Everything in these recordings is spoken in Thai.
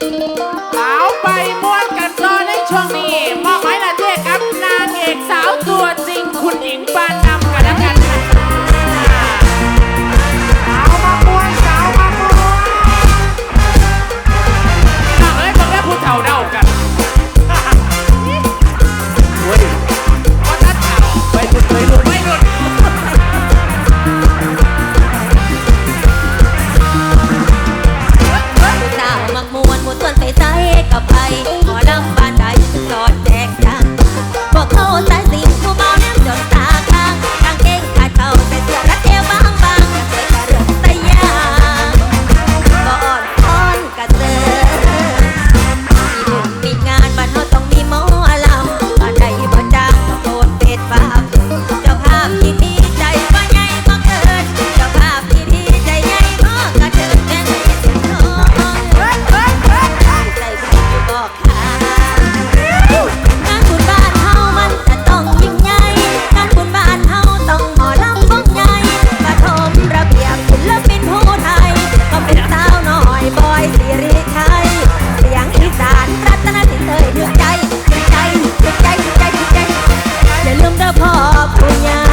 Música punya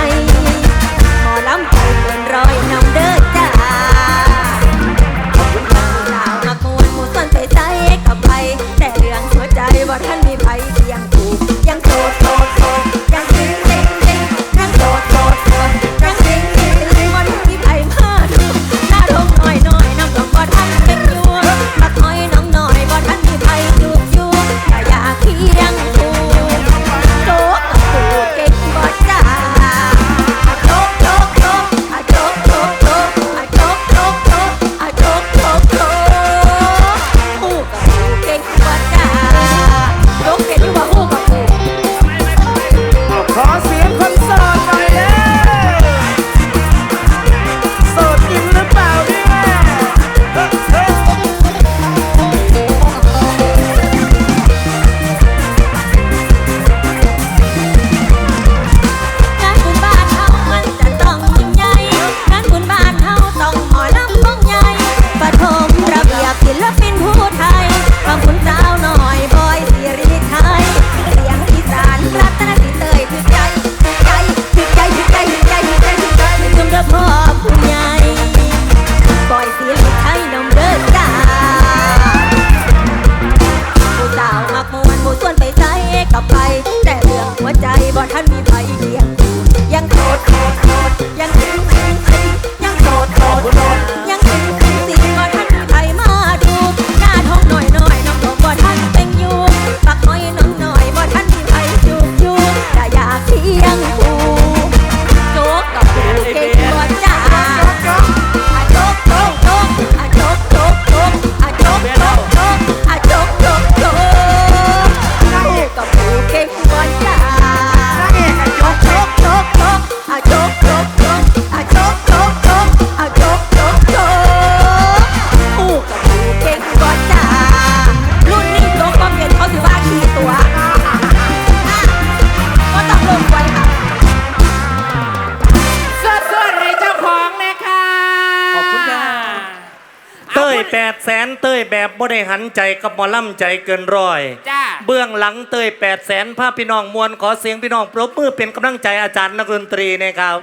ยแปดแสนเต้ยแบบบ่ได้หันใจกับหมอล่ำใจเกินร้อย จ้า เบื้องหลังเต้ยแปดแสนภาพพี่น้องมวลขอเสียงพี่น้องปรบมือเป็นกำลังใจอาจารย์นักดนตรีนะครับ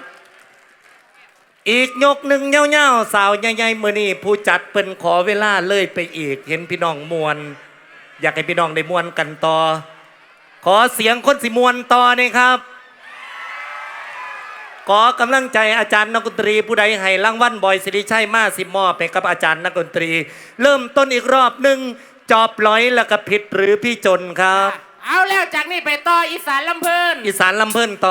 อีกยกหนึ่งเง่าๆสาวใหญ่ๆมือนี่ผู้จัดเป็นขอเวลาเลยไปอีก เห็นพี่น้องมวลอยากให้พี่น้องได้มวลกันต่อ ขอเสียงคนสิมวลต่อนี่ครับ ขอกำลังใจอาจารย์นักดนตรีผู้ใดให้รางวัลบอยสิริชัยมาสิมอบไปกับอาจารย์นักดนตรี เริ่มต้นอีกรอบหนึ่งจอบร้อยแล้วก็ผิดหรือพี่จนครับ เอาแล้วจากนี้ไปต่ออีสานลำเพลินอีสานลำเพิ่นต่อ